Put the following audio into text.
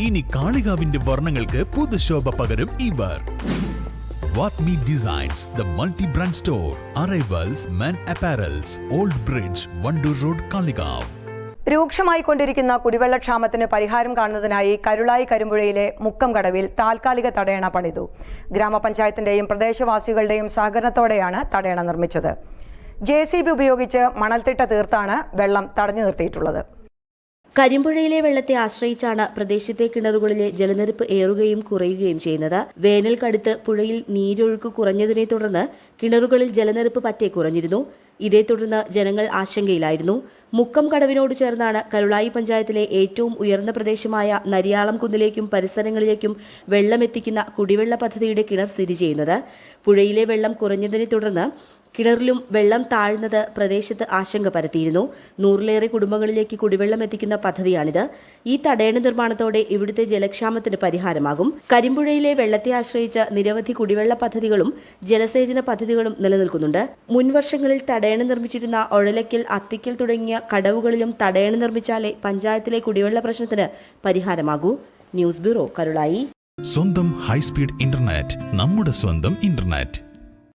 ഇനി കാളികാവിന്റെ വർണങ്ങൾക്ക് പുതുശോഭ പകരും ഇവർ. വാട്ട്മി designs the multi brand store arrivals men apparels old bridge Wandoor road Kalikavu രൂക്ഷമായി കൊണ്ടിരിക്കുന്ന കുടിവെള്ളക്ഷാമത്തിന് പരിഹാരം കാണുന്നതിനായി കരുളായി കരുമ്പുഴയിലെ മുക്കം കടവിൽ താൽക്കാലിക തടയണ പണിതു. ഗ്രാമപഞ്ചായത്തിന്റെയും പ്രദേശവാസികളുടെയും സഹകരണത്തോടെയാണ് തടയണ നിർമ്മിച്ചത്. ജെ ഉപയോഗിച്ച് മണൽത്തിട്ട തീർത്താണ് വെള്ളം തടഞ്ഞു നിർത്തിയിട്ടുള്ളത്. കരിമ്പുഴയിലെ വെള്ളത്തെ ആശ്രയിച്ചാണ് പ്രദേശത്തെ കിണറുകളിലെ ജലനിരപ്പ് ഏറുകയും കുറയുകയും ചെയ്യുന്നത്. വേനൽ കടുത്ത് പുഴയിൽ നീരൊഴുക്ക് കുറഞ്ഞതിനെ തുടർന്ന് കിണറുകളിൽ ജലനിരപ്പ് പറ്റേ കുറഞ്ഞിരുന്നു. ഇതേ തുടർന്ന് ജനങ്ങൾ ആശങ്കയിലായിരുന്നു. മുക്കം കടവിനോട് ചേർന്നാണ് കരുളായി പഞ്ചായത്തിലെ ഏറ്റവും ഉയർന്ന പ്രദേശമായ നരിയാളം കുന്നിലേക്കും പരിസരങ്ങളിലേക്കും വെള്ളമെത്തിക്കുന്ന കുടിവെള്ള പദ്ധതിയുടെ കിണർ സ്ഥിതി ചെയ്യുന്നത്. പുഴയിലെ വെള്ളം കുറഞ്ഞതിനെ തുടർന്ന് കിണറിലും വെള്ളം താഴ്ന്നത് പ്രദേശത്ത് ആശങ്ക പരത്തിയിരുന്നു. നൂറിലേറെ കുടുംബങ്ങളിലേക്ക് കുടിവെള്ളം എത്തിക്കുന്ന പദ്ധതിയാണിത്. ഈ തടയണ നിർമ്മാണത്തോടെ ഇവിടുത്തെ ജലക്ഷാമത്തിന് പരിഹാരമാകും. കരിമ്പുഴയിലെ വെള്ളത്തെ ആശ്രയിച്ച നിരവധി കുടിവെള്ള പദ്ധതികളും ജലസേചന പദ്ധതികളും നിലനിൽക്കുന്നുണ്ട്. മുൻവർഷങ്ങളിൽ തടയണ നിർമ്മിച്ചിരുന്ന ഒഴലക്കൽ അത്തിക്കൽ തുടങ്ങിയ കടവുകളിലും തടയണ നിർമ്മിച്ചാലേ പഞ്ചായത്തിലെ കുടിവെള്ള പ്രശ്നത്തിന് പരിഹാരമാകൂ. News bureau Karulai. സ്വന്തം ഹൈസ്പീഡ് ഇന്റർനെറ്റ് നമ്മുടെ സ്വന്തം ഇന്റർനെറ്റ്.